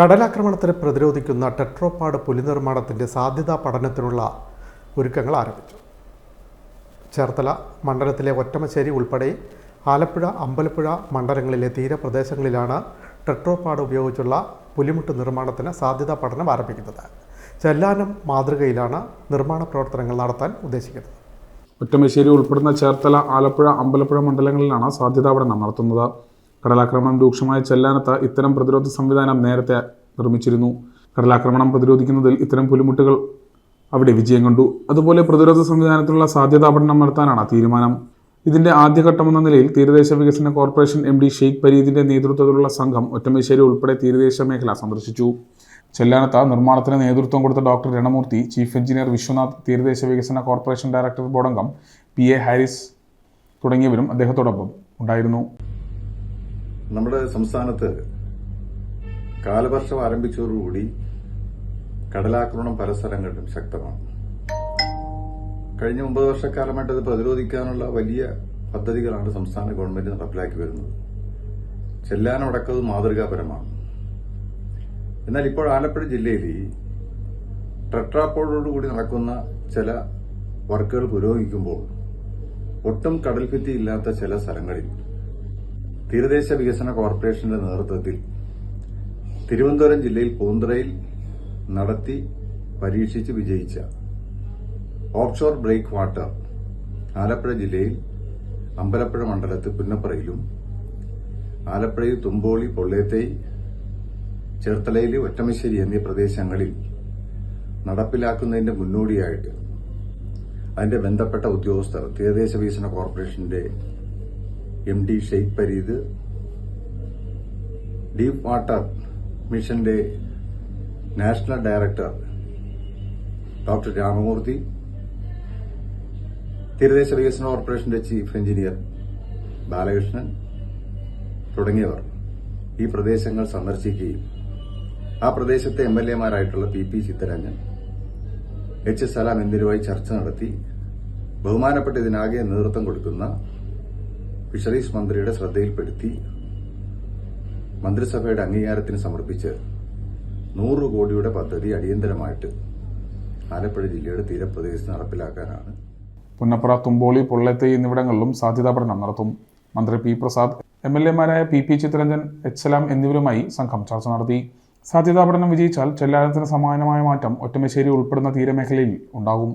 കടലാക്രമണത്തിന് പ്രതിരോധിക്കുന്ന ടെട്രോപാഡ് പുലിനിർമ്മാണത്തിന്റെ സാധ്യതാ പഠനത്തിനുള്ള ഒരുക്കങ്ങൾ ആരംഭിച്ചു. ചേർത്തല മണ്ഡലത്തിലെ ഒറ്റമശ്ശേരി ഉൾപ്പെടെ ആലപ്പുഴ അമ്പലപ്പുഴ മണ്ഡലങ്ങളിലെ തീരപ്രദേശങ്ങളിലാണ് ടെട്രോപാഡ് ഉപയോഗിച്ചുള്ള പുലിമുട്ട് നിർമ്മാണത്തിന് സാധ്യതാ പഠനം ആരംഭിക്കുന്നത്. ചെല്ലാനം മാതൃകയിലാണ് നിർമ്മാണ പ്രവർത്തനങ്ങൾ നടത്താൻ ഉദ്ദേശിക്കുന്നത്. ഒറ്റമശ്ശേരി ഉൾപ്പെടുന്ന ചേർത്തല ആലപ്പുഴ അമ്പലപ്പുഴ മണ്ഡലങ്ങളിലാണ് സാധ്യതാ പഠനം നടത്തുന്നത്. കടലാക്രമണം രൂക്ഷമായ ചെല്ലാനത്ത് ഇത്തരം പ്രതിരോധ സംവിധാനം നേരത്തെ നിർമ്മിച്ചിരുന്നു. കടലാക്രമണം പ്രതിരോധിക്കുന്നതിൽ ഇത്തരം പുലിമുട്ടുകൾ അവിടെ വിജയം കണ്ടു. അതുപോലെ പ്രതിരോധ സംവിധാനത്തിലുള്ള സാധ്യതാ പഠനം നടത്താനാണ് തീരുമാനം. ഇതിന്റെ ആദ്യഘട്ടമെന്ന നിലയിൽ തീരദേശ വികസന കോർപ്പറേഷൻ എം ഡി ഷെയ്ഖ് പരീദിന്റെ നേതൃത്വത്തിലുള്ള സംഘം ഒറ്റമശ്ശേരി ഉൾപ്പെടെ തീരദേശ മേഖല സന്ദർശിച്ചു. ചെല്ലാനത്ത നിർമ്മാണത്തിന് നേതൃത്വം കൊടുത്ത doctor Ranamoorthy chief engineer Viswanath തീരദേശ വികസന കോർപ്പറേഷൻ ഡയറക്ടർ ബോർഡംഗം പി എ ഹാരിസ് തുടങ്ങിയവരും അദ്ദേഹത്തോടൊപ്പം ഉണ്ടായിരുന്നു. നമ്മുടെ സംസ്ഥാനത്ത് കാലവർഷം ആരംഭിച്ചതോടുകൂടി കടലാക്രമണം പല സ്ഥലങ്ങളിലും ശക്തമാണ്. കഴിഞ്ഞ ഒമ്പത് വർഷക്കാലമായിട്ട് അത് പ്രതിരോധിക്കാനുള്ള വലിയ പദ്ധതികളാണ് സംസ്ഥാന ഗവൺമെന്റ് നടപ്പിലാക്കി വരുന്നത്. ചെല്ലാനടക്കത് മാതൃകാപരമാണ്. എന്നാൽ ഇപ്പോൾ ആലപ്പുഴ ജില്ലയിൽ ട്രട്രാപ്പോളോടുകൂടി നടക്കുന്ന ചില വർക്കുകൾ പുരോഗമിക്കുമ്പോൾ ഒട്ടും കടൽഭിത്തി ഇല്ലാത്ത ചില സ്ഥലങ്ങളിൽ തീരദേശ വികസന കോർപ്പറേഷന്റെ നേതൃത്വത്തിൽ തിരുവനന്തപുരം ജില്ലയിൽ പൂന്തറയിൽ നടത്തി പരീക്ഷിച്ച് വിജയിച്ച ഓഫ്ഷോർ ബ്രേക്ക് വാട്ടർ ആലപ്പുഴ ജില്ലയിൽ അമ്പലപ്പുഴ മണ്ഡലത്തിൽ പുന്നപ്പറയിലും ആലപ്പുഴയിൽ തുമ്പോളി പൊള്ളേത്തൈ ചേർത്തലയിലെ ഒറ്റമശ്ശേരി എന്നീ പ്രദേശങ്ങളിൽ നടപ്പിലാക്കുന്നതിന്റെ മുന്നോടിയായിട്ട് അതിന്റെ ബന്ധപ്പെട്ട ഉദ്യോഗസ്ഥർ തീരദേശ വികസന കോർപ്പറേഷന്റെ M D Sheikh Pareed deep water മിഷന്റെ നാഷണൽ ഡയറക്ടർ ഡോക്ടർ രാമമൂർത്തി തീരദേശ വികസന കോർപ്പറേഷന്റെ ചീഫ് എഞ്ചിനീയർ ബാലകൃഷ്ണൻ തുടങ്ങിയവർ ഈ പ്രദേശങ്ങൾ സന്ദർശിക്കുകയും ആ പ്രദേശത്തെ M L എമാരായിട്ടുള്ള P P Chitharanjan H S Salam എന്നിവരുമായി ചർച്ച നടത്തി ബഹുമാനപ്പെട്ട ഇതിനാകെ നേതൃത്വം കൊടുക്കുന്ന ഫിഷറീസ് മന്ത്രിയുടെ ശ്രദ്ധയിൽപ്പെടുത്തി മന്ത്രിസഭയുടെ അംഗീകാരത്തിന് സമർപ്പിച്ച് നൂറ് കോടിയുടെ പദ്ധതി അടിയന്തരമായിട്ട് ആലപ്പുഴ ജില്ലയുടെ തീരപ്രദേശത്ത് നടപ്പിലാക്കാനാണ്. പുന്നപ്പുറ തുമ്പോളി പൊള്ളത്തെ എന്നിവിടങ്ങളിലും സാധ്യതാ പഠനം നടത്തും. മന്ത്രി P Prasad M L എമാരായ P P Chitharanjan H Salam എന്നിവരുമായി സംഘം ചർച്ച നടത്തി. സാധ്യതാ പഠനം വിജയിച്ചാൽ ചെല്ലാനത്തിന് സമാനമായ മാറ്റം ഒറ്റമശ്ശേരി ഉൾപ്പെടുന്ന തീരമേഖലയിൽ ഉണ്ടാകും.